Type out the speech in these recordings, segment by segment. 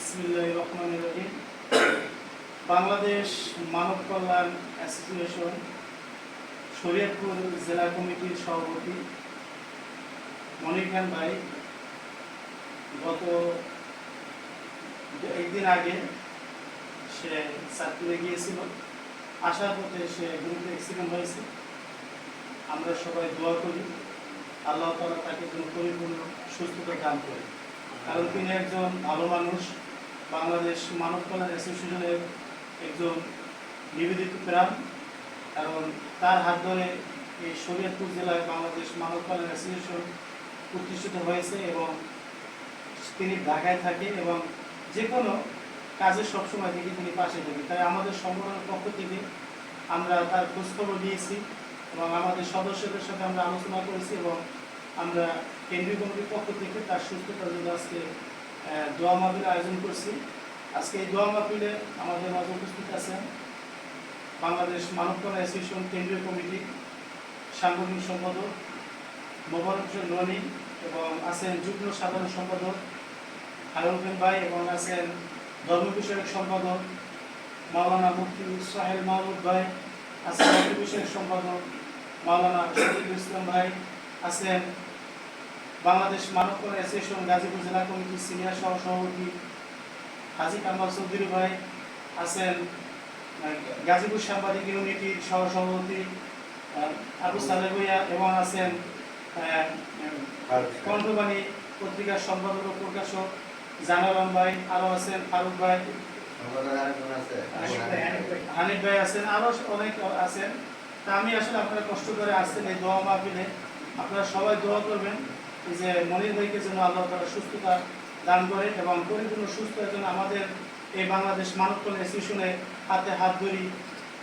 রহমান রহিম বাংলাদেশ মানব কল্যাণ অ্যাসোসিয়েশন, শরীয়তপুর জেলা কমিটির সভাপতি মনির খান ভাই, গত একদিন আগে সে চাকরিতে গিয়েছিল। আসার পথে সে গুরুত্ব অ্যাক্সিডেন্ট হয়েছে। আমরা সবাই দোয়া করি, আল্লাহ তালা তাকে যেন পরিপূর্ণ সুস্থতা দান করে। কারণ তিনি একজন ভালো মানুষ। বাংলাদেশ মানব কল্যাণ অ্যাসোসিয়েশনের একজন নিবেদিত প্রাণ কারণ তার হাত ধরে এই শরীয়তপুর জেলায় বাংলাদেশ মানব কল্যাণ অ্যাসোসিয়েশন প্রতিষ্ঠিত হয়েছে এবং তিনি ঢাকায় থাকে এবং যে কোনো কাজে সবসময় থেকে তিনি পাশে থাকেন তাই আমাদের সংগঠনের পক্ষ থেকে আমরা তার খোঁজখবর নিয়েছি এবং আমাদের সদস্যদের সাথে আমরা আলোচনা করেছি এবং আমরা কেন্দ্রীয় কমিটির পক্ষ থেকে তার সুস্থতার জন্য আজকে দোয়া মাহফিল আয়োজন করছি। আজকে এই দোয়া মাহফিলে আমাদের মাঝে উপস্থিত আছেন বাংলাদেশ মানব কল্যাণ অ্যাসোসিয়েশন কেন্দ্রীয় কমিটি সাংগঠনিক সম্পাদক মোবারক হোসেন রনি এবং আছেন যুগ্ম সাধারণ সম্পাদক হারুন ভাই এবং আছেন ধর্ম বিষয়ক সম্পাদক মাওলানা মুফতি সাহেল মাহমুদ ভাই, আছেন বিষয়ক সম্পাদক মাওলানা শহীদুল ইসলাম ভাই, আছেন বাংলাদেশ মানব কল্যাণ অ্যাসোসিয়েশন গাজীপুর জেলা কমিটির সিনিয়র সহ সভাপতি হাজি কামাল চৌধুরী ভাই আছেন গাজীপুর সাংবাদিক ইউনিটির সহ সভাপতি আবু সালেহ ভুইয়া এবং আছেন কণ্ঠবাণী পত্রিকার সম্পাদক ও প্রকাশক জানারাম ভাই আরও আছেন ফারুক ভাই। হানিফ ভাই আছেন আরও অনেক আছেন। তা আমি আসলে আপনারা কষ্ট করে আসছেন এই দোয়া মাহফিলে। আপনারা সবাই দোয়া করবেন। যে মনির ভাইকে যেন আল্লাহ তারা সুস্থতা দান করে এবং পরিপূর্ণ সুস্থ যেন আমাদের এই বাংলাদেশ মানব কল্যাণ অ্যাসোসিয়েশনে হাতে হাত ধরি,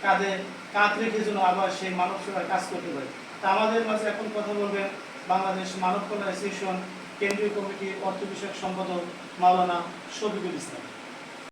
কাঁধে কাঁধ রেখে যেন আবার সেই মানব সেবার কাজ করতে পারে। তা আমাদের মাঝে এখন কথা বলবেন বাংলাদেশ মানব কল্যাণ অ্যাসোসিয়েশন কেন্দ্রীয় কমিটির অর্থ বিষয়ক সম্পাদক মাওলানা শফিকুল ইসলাম।